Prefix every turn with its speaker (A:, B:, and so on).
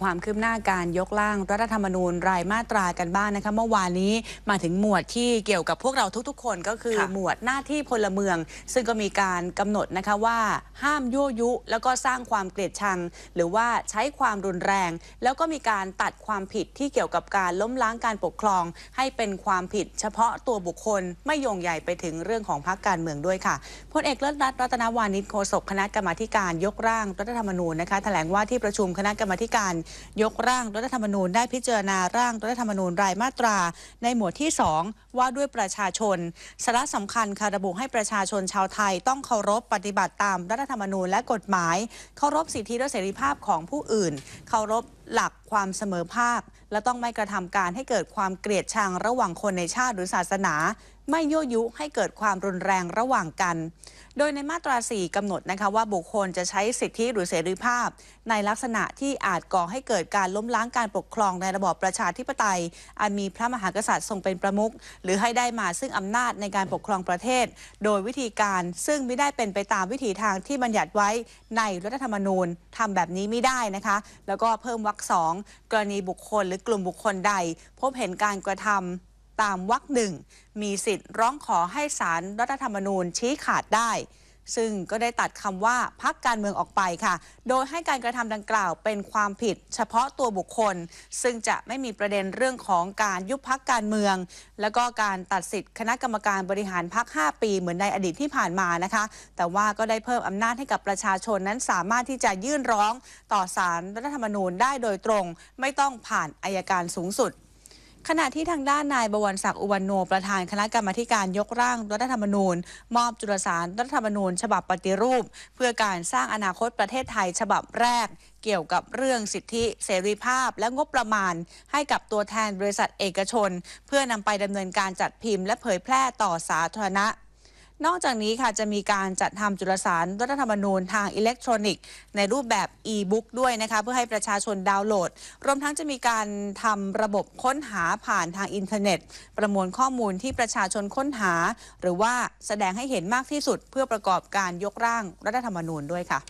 A: ความคืบหน้าการยกร่างรัฐธรรมนูญรายมาตรากันบ้างนะคะเมื่อวานนี้มาถึงหมวดที่เกี่ยวกับพวกเราทุกๆ คนก็คือ
B: ค่ะ
A: หมวดหน้าที่พลเมือง ซึ่งก็มีการกำหนดนะคะว่าห้ามยั่วยุ แล้วก็สร้างความเกลียดชัง หรือว่าใช้ความรุนแรง แล้วก็มีการตัดความผิดที่เกี่ยวกับการล้มล้างการปกครอง ให้เป็นความผิดเฉพาะตัวบุคคลไม่โยงใหญ่ไปถึงเรื่องของพรรคการเมืองด้วยค่ะพลเอกเลิศรัตน์รัตนวานิชโฆษกคณะกรรมาธิการยกร่างรัฐธรรมนูญนะคะแถลงว่าที่ประชุมคณะกรรมาธิการยกร่างรัฐธรรมนูญได้พิจารณาร่างรัฐธรรมนูญรายมาตรา ในหมวดที่ 2 ว่าด้วยประชาชนสาระสำคัญค่ะระบุให้ประชาชนชาวไทยต้องเคารพปฏิบัติตามรัฐธรรมนูญและกฎหมาย เคารพสิทธิและเสรีภาพของผู้อื่น เคารพหลักความเสมอภาค และต้องไม่กระทำการให้เกิดความเกลียดชังระหว่างคนในชาติหรือศาสนา ไม่ยั่วยุให้เกิดความรุนแรงระหว่างกัน โดยในมาตรา 4กำหนดนะคะว่าบุคคลจะใช้สิทธิหรือเสรีภาพ ในลักษณะที่อาจก่อให้เกิดการล้มล้างการปกครองในระบอบประชาธิปไตย อันมีพระมหากษัตริย์ทรงเป็นประมุขหรือให้ได้มาซึ่งอำนาจในการปกครองประเทศ โดยวิธีการซึ่งไม่ได้เป็นไปตามวิถีทางที่บัญญัติไว้ในรัฐธรรมนูญทำแบบนี้ไม่ได้นะคะ แล้วก็เพิ่มวรรคสองกรณีบุคคลหรือกลุ่มบุคคลใด พบเห็นการกระทำตามวรรคหนึ่งมีสิทธิ์ร้องขอให้ศาลรัฐธรรมนูญชี้ขาดได้ ซึ่งก็ได้ตัดคำว่าพักการเมืองออกไปค่ะ โดยให้การกระทำดังกล่าวเป็นความผิดเฉพาะตัวบุคคล ซึ่งจะไม่มีประเด็นเรื่องของการยุบพักการเมือง แล้วก็การตัดสิทธิ์คณะกรรมการบริหารพัก 5 ปีเหมือนในอดีตที่ผ่านมานะคะ แต่ว่าก็ได้เพิ่มอำนาจให้กับประชาชนนั้นสามารถที่จะยื่นร้องต่อศาลรัฐธรรมนูญได้โดยตรง ไม่ต้องผ่านอายการสูงสุด ขณะที่ทางด้านนายบวรศักดิ์อุวันโนประธานคณะกรรมาการยกร่างรัฐธรรมนูญ มอบจุลสารรัฐธรรมนูญ ฉบับปฏิรูป เพื่อการสร้างอนาคตประเทศไทยฉบับแรก เกี่ยวกับเรื่องสิทธิเสรีภาพ และงบประมาณ ให้กับตัวแทนบริษัทเอกชน เพื่อนำไปดำเนินการจัดพิมพ์และเผยแพร่ต่อสาธารณะ นอกจากนี้ค่ะจะมีการจัดทำจุลสารรัฐธรรมนูญทางอิเล็กทรอนิกส์ ในรูปแบบอีบุ๊กด้วยนะคะ เพื่อให้ประชาชนดาวน์โหลด รวมทั้งจะมีการทำระบบค้นหาผ่านทางอินเทอร์เน็ต ประมวลข้อมูลที่ประชาชนค้นหา หรือว่าแสดงให้เห็นมากที่สุด เพื่อประกอบการยกร่างรัฐธรรมนูญด้วยค่ะ